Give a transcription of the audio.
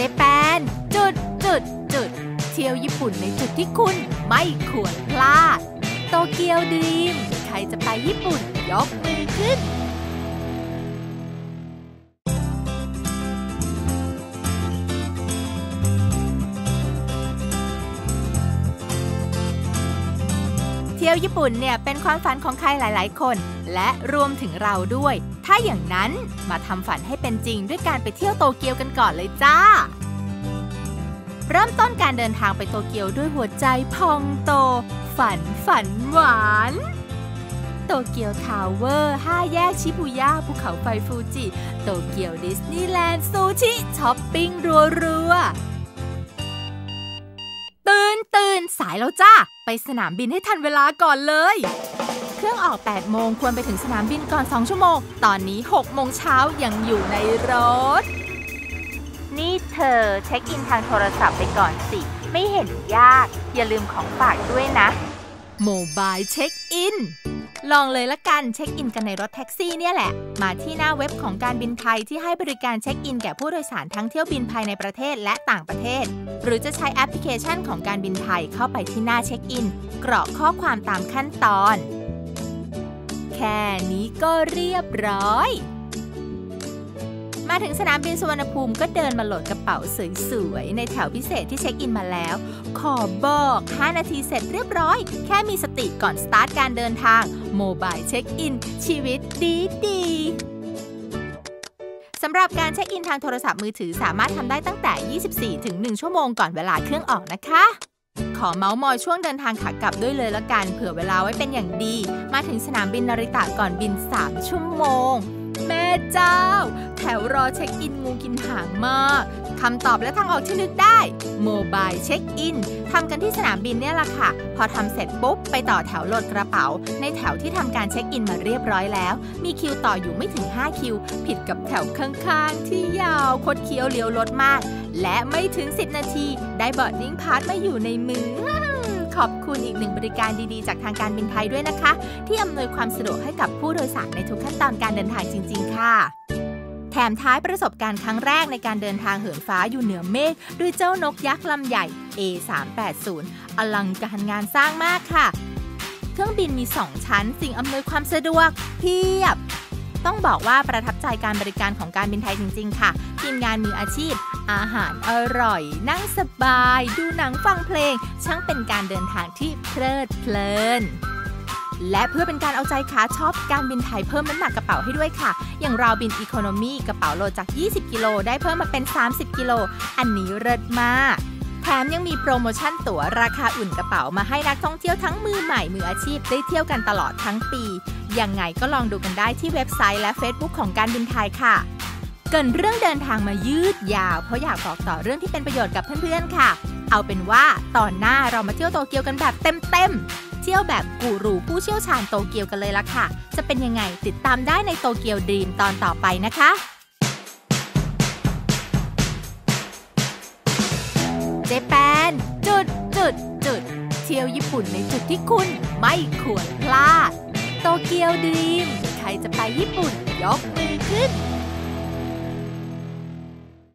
เจแปนจุดจุดจุดเที่ยวญี่ปุ่นในจุดที่คุณไม่ควรพลาด โตเกียวดีม ใครจะไปญี่ปุ่นยกมือขึ้น เที่ยวญี่ปุ่นเนี่ยเป็นความฝันของใครหลาย ๆ คน และรวมถึงเราด้วย ถ้าอย่างนั้นมาทำฝันให้เป็นจริงด้วยการไปเที่ยวโตเกียวกันก่อนเลยจ้า เริ่มต้นการเดินทางไปโตเกียวด้วยหัวใจพองโต ฝันฝันหวานโตเกียวทาวเวอร์ 5 แยกชิบุย่าภูเขาไฟฟูจิ โตเกียวดิสนีย์แลนด์ซูชิช้อปปิ้งรัวๆ ตื่นตื่นสายแล้วจ้า ไปสนามบินให้ทันเวลาก่อนเลย เครื่องออก 8 โมงควรไปถึงสนามบินก่อน 2 ชั่วโมง ตอนนี้ 6 โมงเช้ายังอยู่ในรถ นี่เธอเช็คอินทางโทรศัพท์ไปก่อนสิ ไม่เห็นยาก อย่าลืมของฝากด้วยนะ โมบายเช็คอิน ลองเลยละกันเช็คอินกันในรถแท็กซี่เนี่ยแหละ มาที่หน้าเว็บของการบินไทยที่ให้บริการเช็คอินแก่ผู้โดยสารทั้งเที่ยวบินภายในประเทศและต่างประเทศ หรือจะใช้แอปพลิเคชันของการบินไทยเข้าไปที่หน้าเช็คอิน กรอกข้อความตามขั้นตอน แค่นี้ก็เรียบร้อย มาถึงสนามบินสุวรรณภูมิก็เดินมาโหลดกระเป๋าสวยๆ ในแถวพิเศษที่เช็คอินมาแล้ว ขอบอก 5 นาทีเสร็จเรียบร้อย แค่มีสติก่อนสตาร์ทการเดินทางโมบายเช็คอิน ชีวิตดีดีๆสำหรับการเช็คอินทางโทรศัพท์มือถือสามารถทำได้ตั้งแต่ 24 ถึง 1 ชั่วโมงก่อนเวลาเครื่องออกนะคะขอเมาส์มอยช่วงเดินทางขากลับด้วยเลยละกัน เผื่อเวลาไว้เป็นอย่างดี มาถึงสนามบินนาริตะก่อนบิน 3 ชั่วโมง แม่เจ้า แถว อเช็คอินงูกินหางมากคำตอบและทางออกที่นึกได้โมบายเช็คอินทำกันที่สนามบินเนี่ยแหละค่ะ พอทำเสร็จปุ๊บ ไปต่อแถวโหลดกระเป๋า ในแถวที่ทำการเช็คอินมาเรียบร้อยแล้ว มีคิวต่ออยู่ไม่ถึง 5 คิว ผิดกับแถวข้างๆ ที่ยาวคดเคี้ยวเลี้ยวรถมาก และไม่ถึง 10 นาที ได้บอร์ดดิ้งพาสมาอยู่ในมือขอบคุณอีกหนึ่งบริการดีๆ จากทางการบินไทยด้วยนะคะ ที่อำนวยความสะดวกให้กับผู้โดยสารในทุกขั้นตอนการเดินทางจริง ๆ ค่ะ แถมท้ายประสบการณ์ครั้งแรกในการเดินทางเหินฟ้าอยู่เหนือเมฆด้วยเจ้านกยักษ์ลำใหญ่ A380 อลังการงานสร้างมากค่ะ เครื่องบินมี 2 ชั้น สิ่งอำนวยความสะดวกเพียบ ต้องบอกว่าประทับใจการบริการของการบินไทยจริง ๆ ค่ะ ทีมงานมืออาชีพ อาหารอร่อย นั่งสบาย ดูหนังฟังเพลง ช่างเป็นการเดินทางที่เพลิดเพลิน และเพื่อเป็นการเอาใจขาชอบการบินไทยเพิ่มน้ำหนักกระเป๋าให้ด้วยค่ะ อย่างเราบินอีโคโนมีกระเป๋าโหลดจาก 20 กิโลได้เพิ่มมาเป็น 30 กิโล อันนี้เลิศมากแถมยังมีโปรโมชั่นตั๋วราคาอุ่นกระเป๋ามาให้นักท่องเที่ยวทั้งมือใหม่มืออาชีพได้เที่ยวกันตลอดทั้งปี ยังไงก็ลองดูกันได้ที่เว็บไซต์และ Facebook ของการบินไทยค่ะ เกินเรื่องเดินทางมายืดยาว เพราะอยากบอกต่อเรื่องที่เป็นประโยชน์กับเพื่อนๆค่ะ เอาเป็นว่าตอนหน้าเรามาเที่ยวโตเกียวกันแบบเต็มๆ ที่ยวแบบกูรูผู้เชี่ยวชาญโตเกียวกันเลยละค่ะ จะเป็นยังไงติดตามได้ในโตเกียวดีมตอนต่อไปนะคะเจแปนจุดจุดจุดเที่ยวญี่ปุ่นในจุดที่คุณไม่ควรพลาด โตเกียวดีมใครจะไปญี่ปุ่นยกมือขึ้น